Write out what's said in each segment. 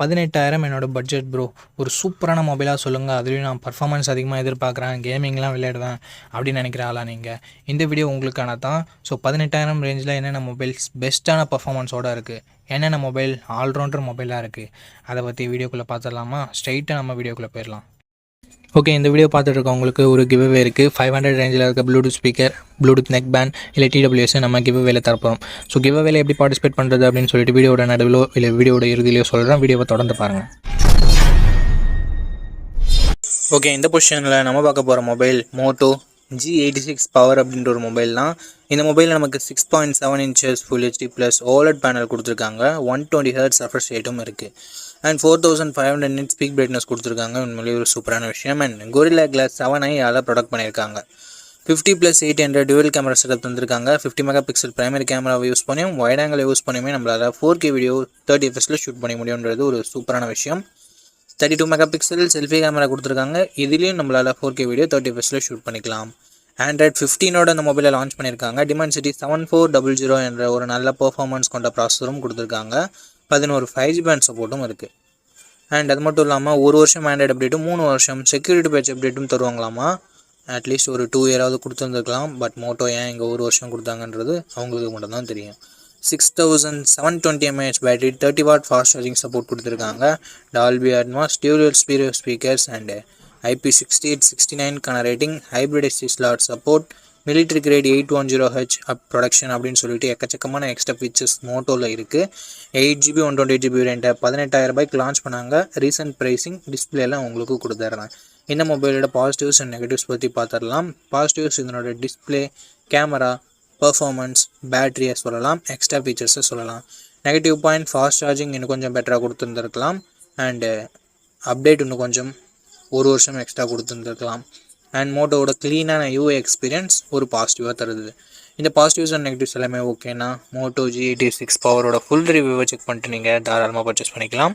பதினெட்டாயிரம் என்னோடய budget bro ஒரு சூப்பரான மொபைலாக சொல்லுங்கள் அதுலேயும் நான் பர்ஃபார்மன்ஸ் அதிகமாக எதிர்பார்க்குறேன். கேமிங்லாம் விளையாடுவேன் அப்படின்னு நினைக்கிற ஆளா நீங்கள் இந்த வீடியோ உங்களுக்கான தான் ஸோ பதினெட்டாயிரம் ரேஞ்சில் என்னென்ன மொபைல்ஸ் பெஸ்ட்டான பர்ஃபார்மன்ஸோடு இருக்குது என்னென்ன மொபைல் ஆல்ரவுண்டர் மொபைலாக இருக்குது அதை பற்றி வீடியோக்குள்ளே பார்த்துடலாமா ஸ்ட்ரைட்டாக நம்ம வீடியோக்குள்ளே போயிடலாம். ஓகே இந்த வீடியோ பார்த்துட்டு இருக்கவங்களுக்கு ஒரு கிவ்வே இருக்குது ஃபைவ் ஹண்ட்ரட் ரேஞ்சில் இருக்க Bluetooth speaker Bluetooth neck band இல்லை டிடபிள்யூஎஸ் நம்ம கிவ்வேல தரப்போம் ஸோ கிவ்வேல எப்படி பார்ட்டிசிபேட் பண்ணுறது அப்படின்னு சொல்லிட்டு வீடியோட நடுவிலோ இல்லை வீடியோட இறுதியிலோ சொல்கிறேன் வீடியோவை தொடர்ந்து பாருங்கள் ஓகே இந்த பொசிஷனில் நம்ம பார்க்க போகிற mobile Moto G eighty six power அப்படின்ற ஒரு மொபைல் தான். இந்த மொபைலில் நமக்கு six point seven inches full HD plus OLED panel கொடுத்துருக்காங்க. ஒன் டுவெண்ட்டி ஹர்ட்ஸ் ரெஃப்ரெஷ் ரேட்டும் இருக்குது and four thousand five hundred nits peak brightness கொடுத்துருக்காங்க. உண்மையிலேயே ஒரு சூப்பரான விஷயம். And gorilla glass seven i அதில் ப்ரொடக்ட் பண்ணியிருக்காங்க. Fifty plus eight hundred dual camera setup தந்திருக்காங்க. ஃபிஃப்டி மெகா பிக்சல் பிரைமரி கேமராவை யூஸ் பண்ணியும் வைட் ஆங்கிள் யூஸ் பண்ணியுமே நம்மளால் ஃபோர் கே வீடியோ தேர்ட்டி எஃப்எஸில் ஷூட் பண்ண முடியுன்றது ஒரு சூப்பரான விஷயம். Thirty two mega pixel selfie camera கொடுத்துருக்காங்க. இதுலேயும் நம்மளால் ஃபோர் கே வீடியோ தேர்ட்டி எஃப்எஸில் ஷூட் பண்ணிக்கலாம். ஆண்ட்ராய்ட் ஃபிஃப்டீனோட அந்த மொபைலை லான்ச் பண்ணியிருக்காங்க. Dimensity seven four double zero என்ற ஒரு நல்ல பர்ஃபார்மன்ஸ் கொண்ட ப்ராசஸரும் கொடுத்துருக்காங்க. பதினோரு ஃபைவ் ஜி பேண்ட் சப்போர்ட்டும் இருக்குது அண்ட் அது மட்டும் இல்லாமல் ஒரு வருஷம் ஆண்ட்ராய்டு அப்டேட்டும் மூணு வருஷம் செக்யூரிட்டி பேட்ச் அப்டேட்டும் தருவாங்களாமா? அட்லீஸ்ட் ஒரு டூ இயராவது கொடுத்துருந்துருக்கலாம். பட் மோட்டோ ஏன் இங்கே ஒரு வருஷம் கொடுத்தாங்கன்றது அவங்களுக்கு மட்டும்தான் தெரியும். Six thousand seven twenty mAh battery thirty watt fast charging support கொடுத்துருக்காங்க. Dolby Atmos dual stereo speakers and IP sixty eight sixty நைன்க்கான rating hybrid SD slot support military grade eight one zero H of protection அப்படின்னு சொல்லிட்டு எக்கச்சக்கமான extra features மோட்டோவில் இருக்குது eight GB one twenty GB வேரியண்ட்டை பதினெட்டாயிரம் ரூபாய்க்கு launch பண்ணாங்க. Recent pricing டிஸ்பிளேலாம் உங்களுக்கு கொடுத்துட்றேன் இந்த மொபைலோட பாசிட்டிவ்ஸ் அண்ட் நெகட்டிவ்ஸ் பற்றி பார்த்துடலாம் பாசிட்டிவ்ஸ் இதனோட டிஸ்பிளே கேமரா பர்ஃபார்மன்ஸ் பேட்டரியை சொல்லலாம். எக்ஸ்ட்ரா ஃபீச்சர்ஸை சொல்லலாம். நெகட்டிவ் பாயிண்ட் ஃபாஸ்ட் சார்ஜிங் இன்னும் கொஞ்சம் பெட்டராக கொடுத்துருந்துருக்கலாம். அண்டு அப்டேட் இன்னும் கொஞ்சம் ஒரு வருஷம் எக்ஸ்ட்ரா கொடுத்துருந்துருக்கலாம். அண்ட் மோட்டோவோட க்ளீனான யூஏ எக்ஸ்பீரியன்ஸ் ஒரு பாசிட்டிவாக தருது. இந்த பாசிட்டிவ்ஸ் அண்ட் நெகட்டிவ்ஸ் எல்லாமே ஓகேனா மோட்டோ ஜி எயிட்டி சிக்ஸ் பவரோட ஃபுல் ரிவ்யூவை செக் பண்ணிட்டு நீங்கள் தாராளமாக பர்ச்சேஸ் பண்ணிக்கலாம்.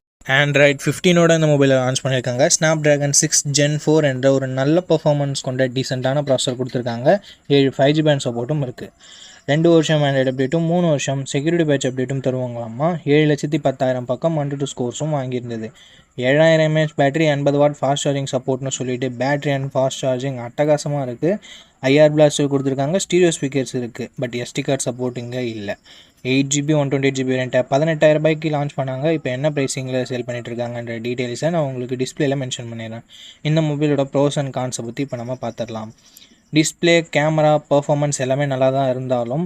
ஆண்ட்ராய்ட் ஃபிஃப்டீனோட இந்த மொபைலை லான்ச் பண்ணியிருக்காங்க. Snapdragon six gen four என்ற ஒரு நல்ல பர்ஃபார்மன்ஸ் கொண்ட டீசெண்டான ப்ராசர் கொடுத்துருக்காங்க. ஏழு ஃபைவ் ஜி பேண்ட் சப்போர்ட்டும் இருக்குது ரெண்டு வருஷம் ஆண்ட்ராய்டு அப்டேட்டும் மூணு வருஷம் செக்யூரிட்டி பேட்ச் அப்டேட்டும் தருவாங்களாமா ஏழு லட்சத்தி பத்தாயிரம் பக்கம் ஒன் டூ ஸ்கோர்ஸும் வாங்கியிருந்தது. ஏழாயிரம் எம்ஏஹெச் பேட்டரி எண்பது வாட் ஃபாஸ்ட் சார்ஜிங் சப்போர்ட்னு சொல்லிட்டு பேட்டரி அண்ட் ஃபாஸ்ட் சார்ஜிங் அட்டகாசமாக இருக்குது ஐஆர் பிளாஸ்டர் கொடுத்துருக்காங்க ஸ்டீரியோ ஸ்பீக்கர்ஸ் இருக்குது பட் எஸ்டி கார்டு சப்போர்ட் இங்கே இல்லை. Eight GB one twenty eight GB ரெண்டை பதினெட்டாயிரம் ரூபாய்க்கு லான்ச் பண்ணாங்க. இப்போ என்ன ப்ரைஸிங்கில் சேல் பண்ணிட்டு இருக்காங்கன்ற டீட்டெயில்ஸை நான் உங்களுக்கு டிஸ்பிளேல மென்ஷன் பண்ணிடுறேன். இந்த மொபைலோட ப்ரோஸ் அண்ட் கான்ஸை பற்றி இப்போ நம்ம பார்த்துடலாம் டிஸ்பிளே கேமரா பர்ஃபார்மன்ஸ் எல்லாமே நல்லா தான் இருந்தாலும்